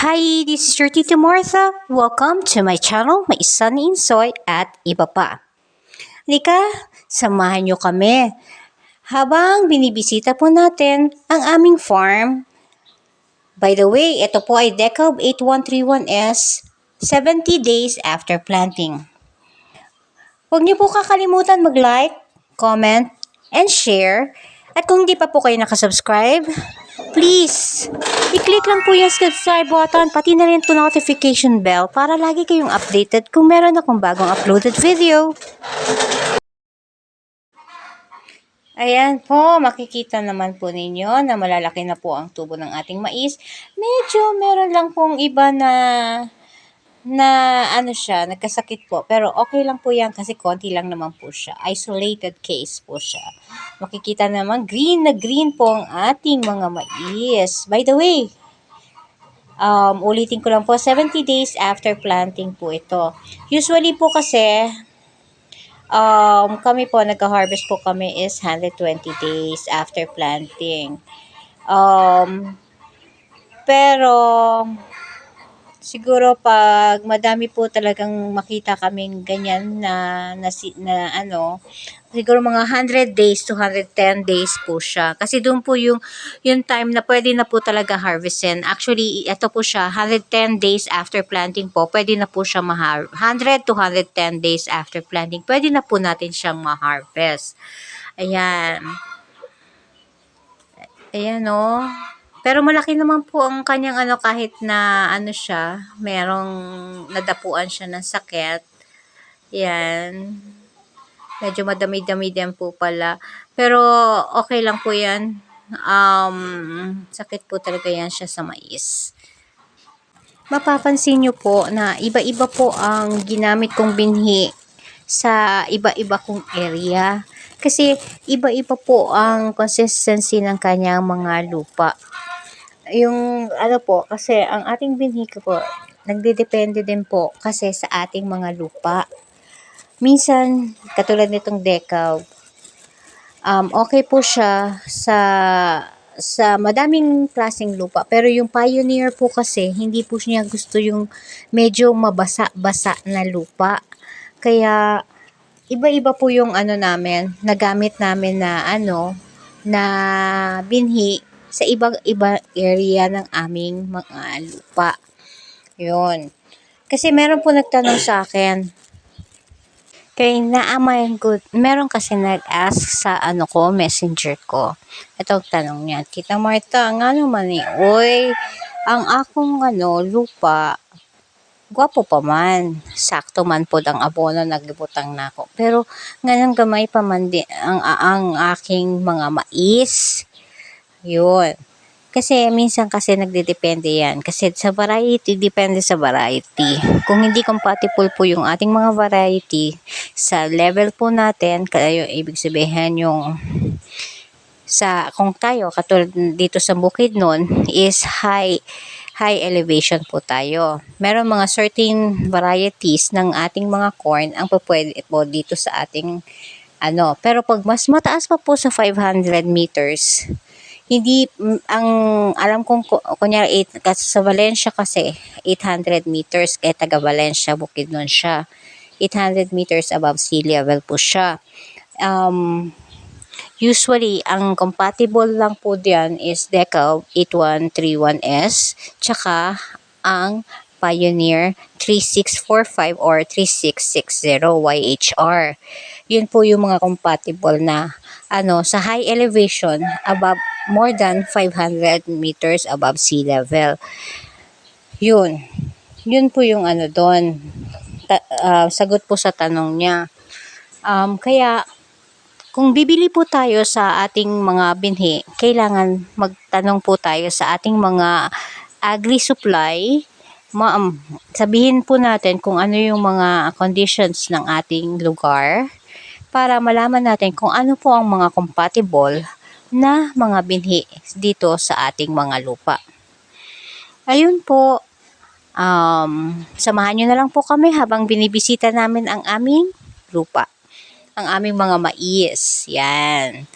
Hi, this is your Tita Martha. Welcome to my channel, May Sunny Insoy at iba pa. Lika, samahan nyo kami habang binibisita po natin ang aming farm. By the way, ito po ay Decob 8131S, 70 days after planting. Huwag niyo po kakalimutan mag-like, comment, and share. At kung hindi pa po kayo nakasubscribe, please, i-click lang po yung subscribe button, pati na rin to notification bell para lagi kayong updated kung meron akong bagong uploaded video. Ayan po, makikita naman po ninyo na malalaki na po ang tubo ng ating mais. Medyo meron lang pong iba na na ano siya, nagkasakit po. Pero okay lang po yan kasi konti lang naman po siya. Isolated case po siya. Makikita naman green na green po ang ating mga mais. By the way, um, ulitin ko lang po, 70 days after planting po ito. Usually po kasi, um, kami po, nagka-harvest po kami is 120 days after planting. Um, pero, siguro pag madami po talagang makita kaming ganyan na, na, na ano, siguro mga 100 days to 110 days po siya. Kasi doon po yung, yung time na pwede na po talaga harvestin. Actually, ito po siya, 110 days after planting po, pwede na po siya ma 100 to 110 days after planting, pwede na po natin siyang ma-harvest. Ayan. Ayan o. Pero malaki naman po ang kanyang ano kahit na ano siya, merong nadapuan siya ng sakit. Yan. Medyo madami-dami din po pala. Pero okay lang po yan. Um, sakit po talaga yan siya sa mais. Mapapansin nyo po na iba-iba po ang ginamit kong binhi sa iba-iba kong area. Kasi iba-iba po ang consistency ng kanyang mga lupa. Yung ano po, kasi ang ating binhi po, nagdedepende din po kasi sa ating mga lupa. Minsan, katulad nitong decaw, um, okay po siya sa sa madaming klaseng lupa. Pero yung pioneer po kasi, hindi po niya gusto yung medyo mabasa-basa na lupa. Kaya, iba-iba po yung ano namin, nagamit namin na ano, na binhi sa ibang-iba area ng aming mga lupa. Yun. Kasi meron po nagtanong sa akin, kay naamayan ko, meron kasi nag-ask sa ano ko, messenger ko. Ito ang tanong niya, Tita Marta, ang ano man eh, oy, ang akong ano, lupa, gwapo pa man. Sakto man po ang abono, naglibutang na ako. Pero, ngayon gamay pa man din ang, ang aking mga mais. Yun. Kasi minsan kasi nagdedepende yan. Kasi sa variety, depende sa variety. Kung hindi compatible po yung ating mga variety sa level po natin, kaya ibig sabihin yung sa kung tayo katulad dito sa bukid nun is high high elevation po tayo. Meron mga certain varieties ng ating mga corn ang pwede po dito sa ating ano. Pero pag mas mataas pa po sa 500 meters, hindi ang alam kong ku- kunyari eight, kasi sa Valencia kasi 800 meters kaya taga Valencia bukid nun siya. 800 meters above sea level po siya. Um, usually ang compatible lang po diyan is Decal 8131S tsaka ang Pioneer 3645 or 3660 YHR yun po yung mga compatible na ano sa high elevation above more than 500 meters above sea level. Yun. Yun po yung ano doon. Ta- ah, sagot po sa tanong niya. Um, kaya kung bibili po tayo sa ating mga binhi, kailangan magtanong po tayo sa ating mga agri-supply. Ma- um, sabihin po natin kung ano yung mga conditions ng ating lugar para malaman natin kung ano po ang mga compatible na mga binhi dito sa ating mga lupa. Ayun po, um, samahan nyo na lang po kami habang binibisita namin ang aming lupa. Ang aming mga mais. Yan.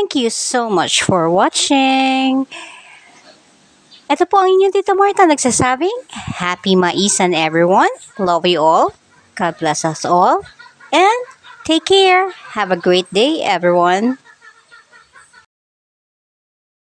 Thank you so much for watching. Ito po ang inyong Tita Marta nagsasabing, Happy Maisan everyone. Love you all. God bless us all. And take care. Have a great day everyone.